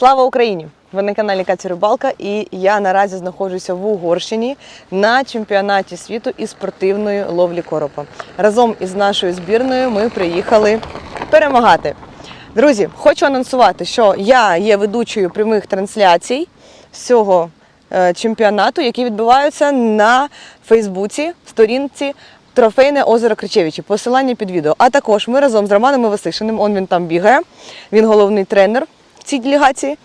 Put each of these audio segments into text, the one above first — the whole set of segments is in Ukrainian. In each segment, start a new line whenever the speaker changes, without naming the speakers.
Слава Україні! Ви на каналі Катя Рибалка, і я наразі знаходжуся в Угорщині на чемпіонаті світу із спортивної ловлі коропа. Разом із нашою збірною ми приїхали перемагати. Друзі, хочу анонсувати, що я є ведучою прямих трансляцій цього е, чемпіонату, які відбуваються на Фейсбуці, сторінці Трофейне озеро Кричевичі. Посилання під відео. А також ми разом з Романом Васишиним, он він там бігає. Він головний тренер в цій делегації.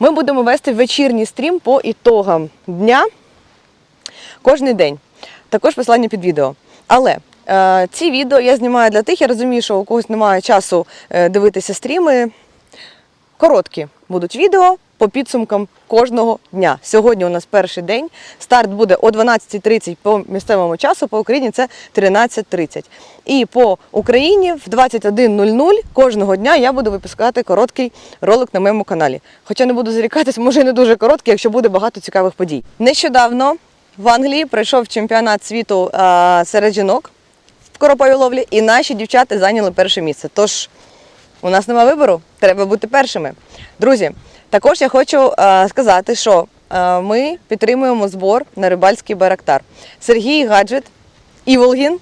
Ми будемо вести вечірній стрім по ітогам дня кожен день. Також посилання під відео. Але е, ці відео я знімаю для тих, я розумію, що у когось немає часу е, дивитися стріми. Короткі будуть відео по підсумкам кожного дня. Сьогодні у нас перший день. Старт буде о 12.30 по місцевому часу, по Україні це 13.30. І по Україні в 21.00 кожного дня я буду випускати короткий ролик на моєму каналі. Хоча не буду зарікатись, може не дуже короткий, якщо буде багато цікавих подій. Нещодавно в Англії пройшов чемпіонат світу а, серед жінок в короповій ловлі, і наші дівчата зайняли перше місце. Тож у нас нема вибору, треба бути першими. Друзі, також я хочу е, сказати, що е, ми підтримуємо збор на рибальський байрактар. Сергій Гаджет Іволгін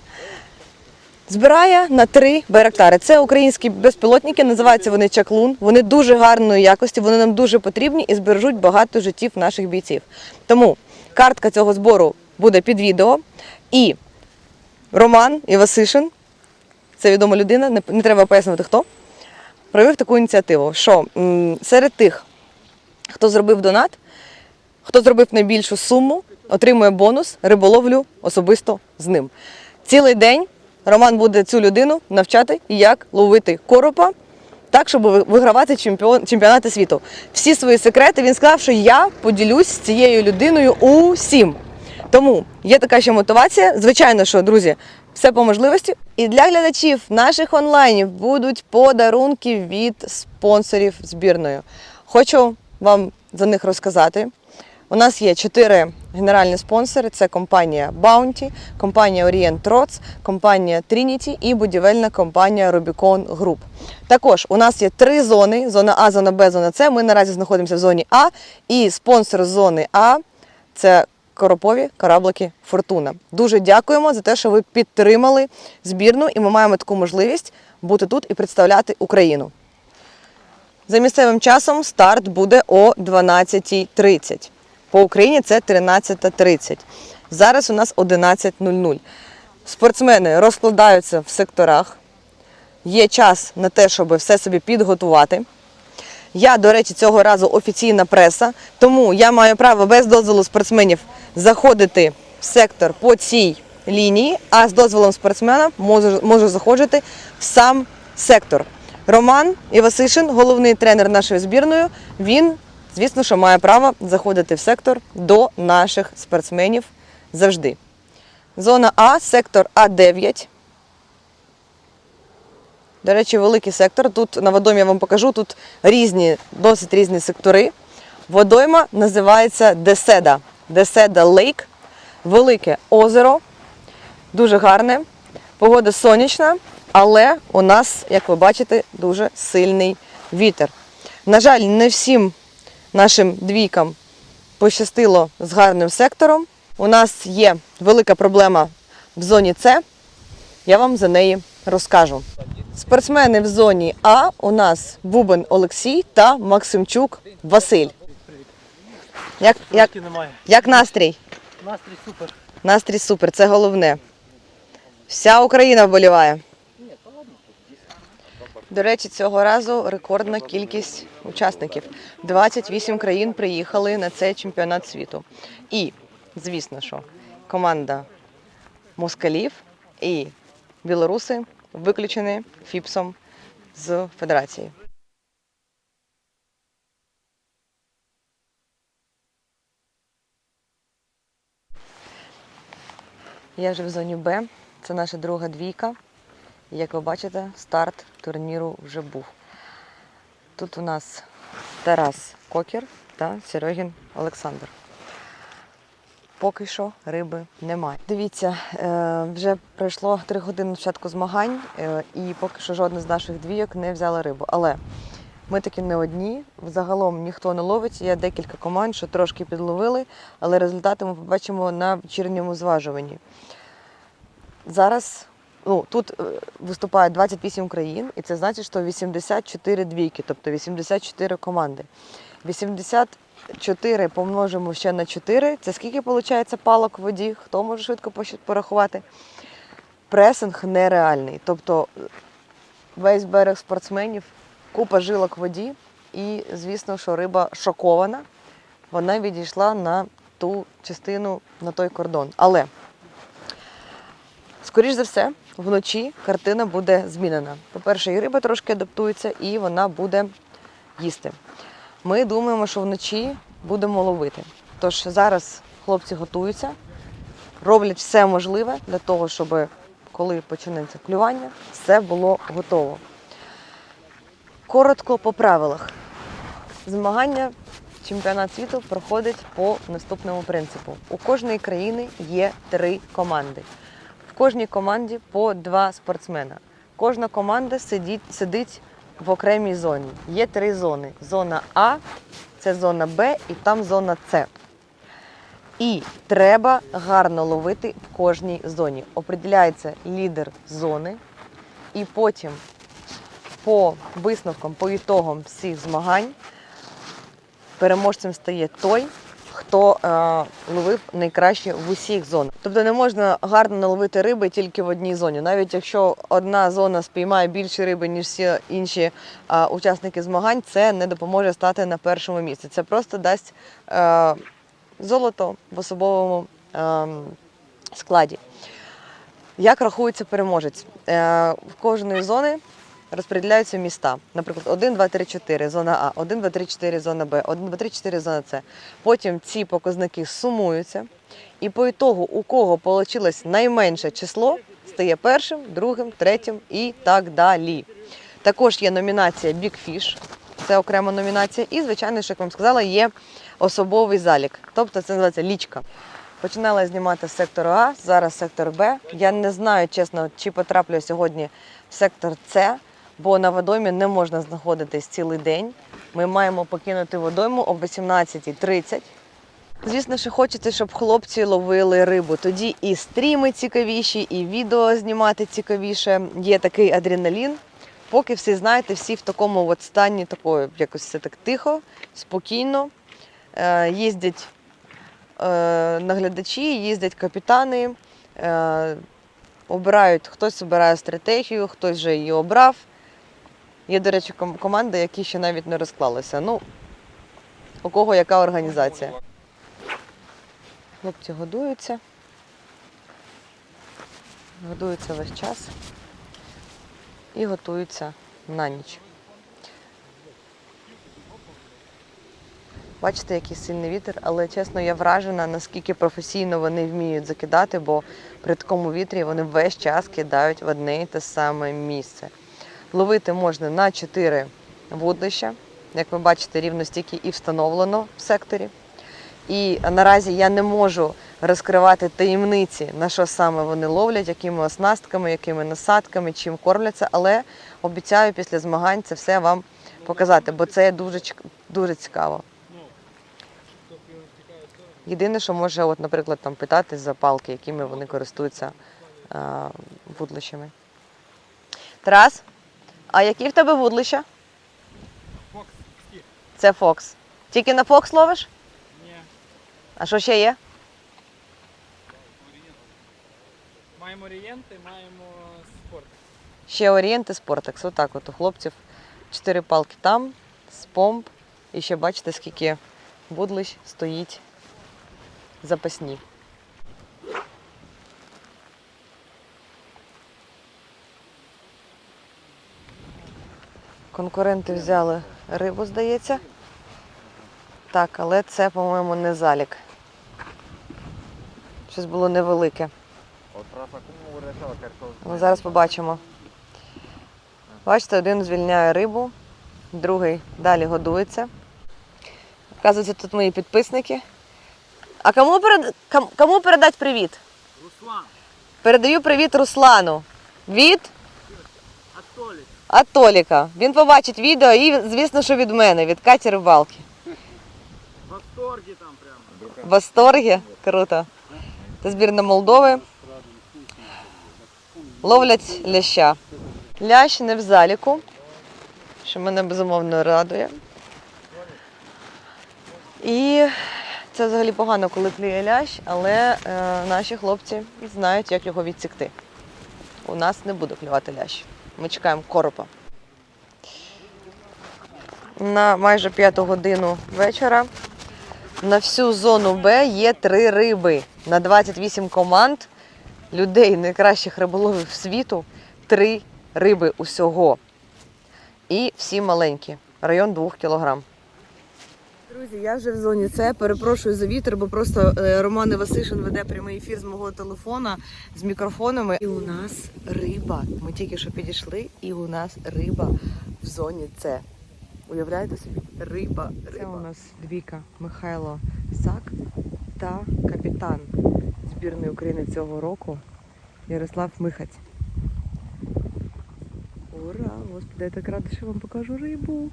збирає на три байрактари. Це українські безпілотники, називаються вони чаклун. Вони дуже гарної якості, вони нам дуже потрібні і збережуть багато життів наших бійців. Тому картка цього збору буде під відео. І Роман Івасишин, це відома людина, не, не треба пояснювати хто проявив таку ініціативу, що серед тих, хто зробив донат, хто зробив найбільшу суму, отримує бонус риболовлю особисто з ним. Цілий день Роман буде цю людину навчати, як ловити коропа. Так, щоб вигравати чемпіон, чемпіонати світу. Всі свої секрети він сказав, що я поділюсь з цією людиною усім. Тому є така ще мотивація. Звичайно, що, друзі, все по можливості. І для глядачів наших онлайнів будуть подарунки від спонсорів збірної. Хочу вам за них розказати. У нас є чотири генеральні спонсори: це компанія Bounty, компанія Orient Rods, компанія Trinity і будівельна компанія Rubicon Group. Також у нас є три зони: зона А, зона Б, зона С. Ми наразі знаходимося в зоні А, і спонсор зони А це Коропові кораблики Фортуна. Дуже дякуємо за те, що ви підтримали збірну, і ми маємо таку можливість бути тут і представляти Україну. За місцевим часом старт буде о 12.30. По Україні це 13.30. Зараз у нас 11.00. Спортсмени розкладаються в секторах. Є час на те, щоб все собі підготувати. Я, до речі, цього разу офіційна преса, тому я маю право без дозволу спортсменів заходити в сектор по цій лінії, а з дозволом спортсмена можу, можу заходити в сам сектор. Роман Івасишин, головний тренер нашої збірної, він, звісно, що має право заходити в сектор до наших спортсменів завжди. Зона А, сектор А9. До речі, великий сектор. Тут на водоймі я вам покажу, тут різні, досить різні сектори. Водойма називається Деседа. Деседа Лейк. Велике озеро, дуже гарне. Погода сонячна, але у нас, як ви бачите, дуже сильний вітер. На жаль, не всім нашим двійкам пощастило з гарним сектором. У нас є велика проблема в зоні С. Я вам за неї розкажу. Спортсмени в зоні А у нас Бубен Олексій та Максимчук Василь. Як, як, як настрій?
Настрій супер.
Настрій супер, це головне. Вся Україна вболіває. До речі, цього разу рекордна кількість учасників. 28 країн приїхали на цей чемпіонат світу. І, звісно, що команда москалів і білоруси виключені ФІПСом з федерації. Я вже в зоні Б. Це наша друга двійка. Як ви бачите, старт турніру вже був. Тут у нас Тарас Кокер та Серегін Олександр. Поки що риби немає. Дивіться, е, вже пройшло три години початку змагань, е, і поки що жодна з наших двійок не взяла рибу. Але Ми таки не одні. Загалом ніхто не ловить. Є декілька команд, що трошки підловили, але результати ми побачимо на вечірньому зважуванні. Зараз ну, тут е, виступає 28 країн, і це значить, що 84 двійки, тобто 84 команди. 84 помножимо ще на 4. Це скільки виходить палок в воді? Хто може швидко порахувати? Пресинг нереальний. Тобто е, весь берег спортсменів, купа жилок в воді, і звісно, що риба шокована. Вона відійшла на ту частину, на той кордон. Але, скоріш за все, вночі картина буде змінена. По-перше, і риба трошки адаптується, і вона буде їсти. Ми думаємо, що вночі будемо ловити. Тож зараз хлопці готуються, роблять все можливе для того, щоб коли почнеться клювання, все було готово. Коротко по правилах. Змагання чемпіонат світу проходить по наступному принципу. У кожної країни є три команди. Кожній команді по два спортсмена. Кожна команда сидить, сидить в окремій зоні. Є три зони: зона А, це зона Б і там зона С. І треба гарно ловити в кожній зоні. Определяється лідер зони, і потім по висновкам, по ітогам всіх змагань переможцем стає той, хто е, ловив найкраще в усіх зонах. Тобто не можна гарно наловити риби тільки в одній зоні. Навіть якщо одна зона спіймає більше риби, ніж всі інші е, учасники змагань, це не допоможе стати на першому місці. Це просто дасть е, золото в особовому е, складі. Як рахується переможець? Е, в кожної зони розподіляються міста. Наприклад, 1, 2, 3, 4 зона А, 1, 2, 3, 4 зона Б, 1, 2, 3, 4 зона С. Потім ці показники сумуються, і по ітогу, у кого вийшло найменше число, стає першим, другим, третім і так далі. Також є номінація Big Fish, це окрема номінація. І, звичайно, що, як вам сказала, є особовий залік, тобто це називається лічка. Починала знімати з сектору А, зараз сектор Б. Я не знаю, чесно, чи потраплю сьогодні в сектор С, бо на водоймі не можна знаходитись цілий день. Ми маємо покинути водойму о 18.30. Звісно, що хочеться, щоб хлопці ловили рибу. Тоді і стріми цікавіші, і відео знімати цікавіше. Є такий адреналін. Поки всі знаєте, всі в такому от стані, такої якось все так тихо, спокійно. Е, їздять е, наглядачі, їздять капітани, е, обирають, хтось обирає стратегію, хтось вже її обрав. Є, до речі, команди, які ще навіть не розклалися. Ну, у кого яка організація. Хлопці годуються. Годуються весь час і готуються на ніч. Бачите, який сильний вітер, але чесно, я вражена, наскільки професійно вони вміють закидати, бо при такому вітрі вони весь час кидають в одне і те саме місце. Ловити можна на 4 вудлища. Як ви бачите, рівно стільки і встановлено в секторі. І наразі я не можу розкривати таємниці, на що саме вони ловлять, якими оснастками, якими насадками, чим кормляться, але обіцяю після змагань це все вам показати, бо це дуже, дуже цікаво. Єдине, що може, от, наприклад, там питати за палки, якими вони користуються вудлищами. Тарас, а які в тебе вудлища?
Фокс.
Це Фокс. Тільки на Фокс ловиш?
Ні.
А що ще є?
Маємо орієнти, маємо спорт.
Ще орієнти Спортекс. Отак от у хлопців. Чотири палки там, з помп. І ще бачите, скільки вудлищ стоїть запасні. Конкуренти взяли рибу, здається. Так, але це, по-моєму, не залік. Щось було невелике. Ну, зараз побачимо. Бачите, один звільняє рибу, другий далі годується. Оказується, тут мої підписники. А кому, перед... кому передати привіт?
Руслан,
Передаю привіт Руслану. Від
Атоліс,
А Толіка. Він побачить відео і, звісно, що від мене, від Каті Рибалки.
В восторге там прямо.
В восторгі? Круто. Це збірна Молдови. Ловлять ляща. Лящ не в заліку, що мене безумовно радує. І це взагалі погано, коли клює лящ, але е, наші хлопці знають, як його відсікти. У нас не буде клювати лящ. Ми чекаємо коропа. На майже п'яту годину вечора на всю зону Б є три риби. На 28 команд людей, найкращих риболовів світу, три риби усього. І всі маленькі. Район 2 кілограм. Друзі, я вже в зоні С. Перепрошую за вітер, бо просто е, Роман Васишин веде прямий ефір з мого телефона з мікрофонами. І у нас риба. Ми тільки що підійшли, і у нас риба в зоні С. Уявляєте собі? Риба. риба. Це у нас двійка Михайло Сак та капітан збірної України цього року Ярослав Михаць. Ура! Господи, я так рада, що вам покажу рибу.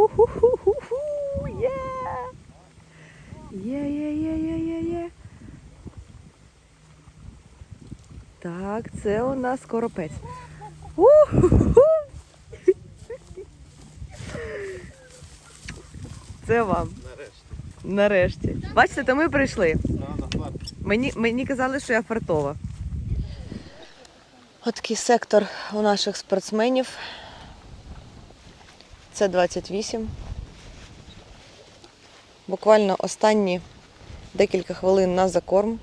У-ху-ху-ху-ху! Є! Є, є, є, є, є, є. Так, це у нас коропець. Це вам. Нарешті. Бачите, то ми прийшли. Мені, мені казали, що я фартова. Отакий сектор у наших спортсменів. Це 28. Буквально останні декілька хвилин на закорм.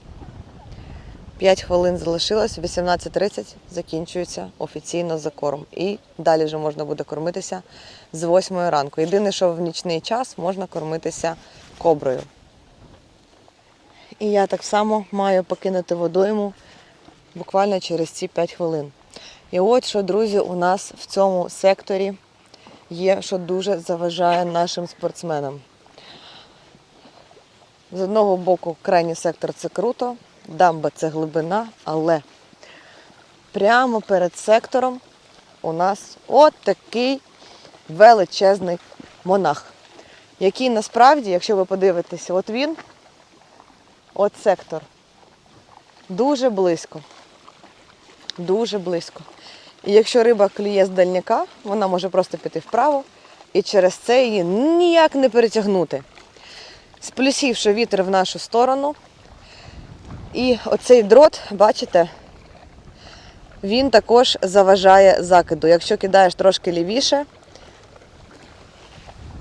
5 хвилин залишилось, 18.30 закінчується офіційно закорм. І далі вже можна буде кормитися з 8 ранку. Єдине, що в нічний час можна кормитися коброю. І я так само маю покинути водойму буквально через ці 5 хвилин. І от що, друзі, у нас в цьому секторі є, що дуже заважає нашим спортсменам. З одного боку, крайній сектор це круто, дамба це глибина, але прямо перед сектором у нас от такий величезний монах, який насправді, якщо ви подивитеся, от він, от сектор, дуже близько. Дуже близько. І якщо риба клює з дальняка, вона може просто піти вправо, і через це її ніяк не перетягнути. З плюсів, що вітер в нашу сторону. І оцей дрот, бачите, він також заважає закиду. Якщо кидаєш трошки лівіше,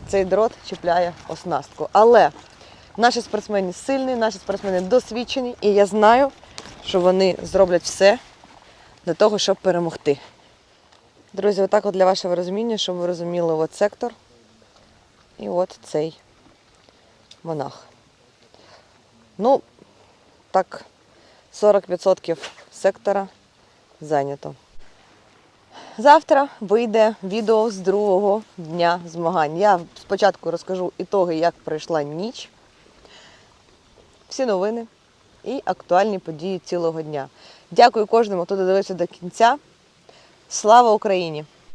цей дрот чіпляє оснастку. Але наші спортсмени сильні, наші спортсмени досвідчені, і я знаю, що вони зроблять все для того, щоб перемогти. Друзі, отак от для вашого розуміння, щоб ви розуміли от сектор і от цей монах. Ну, так, 40% сектора зайнято. Завтра вийде відео з другого дня змагань. Я спочатку розкажу ітоги, як пройшла ніч, всі новини і актуальні події цілого дня. Дякую кожному, хто додивився до кінця. Слава Україні!